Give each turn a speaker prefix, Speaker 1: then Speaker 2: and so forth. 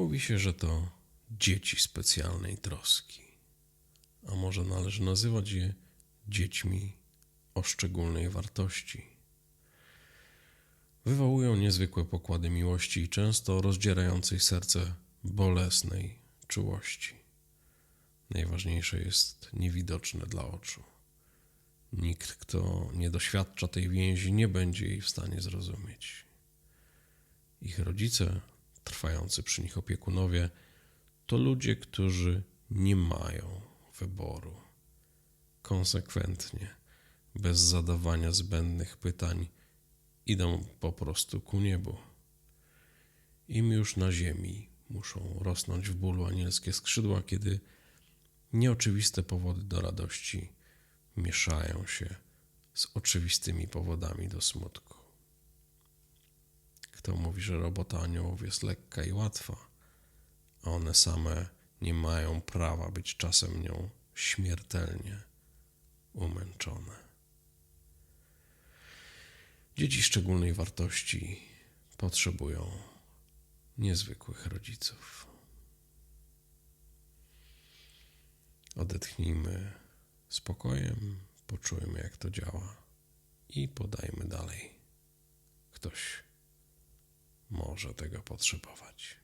Speaker 1: Mówi się, że to dzieci specjalnej troski, a może należy nazywać je dziećmi o szczególnej wartości. Wywołują niezwykłe pokłady miłości i często rozdzierającej serce bolesnej czułości. Najważniejsze jest niewidoczne dla oczu. Nikt, kto nie doświadcza tej więzi, nie będzie jej w stanie zrozumieć. Ich rodzice, trwający przy nich opiekunowie, to ludzie, którzy nie mają wyboru. Konsekwentnie, bez zadawania zbędnych pytań, idą po prostu ku niebu. Im już na ziemi muszą rosnąć w bólu anielskie skrzydła, kiedy nieoczywiste powody do radości mieszają się z oczywistymi powodami do smutku. Kto mówi, że robota aniołów jest lekka i łatwa, a one same nie mają prawa być czasem nią śmiertelnie umęczone. Dzieci szczególnej wartości potrzebują niezwykłych rodziców. Odetchnijmy spokojem, poczujmy, jak to działa i podajmy dalej. Ktoś może tego potrzebować.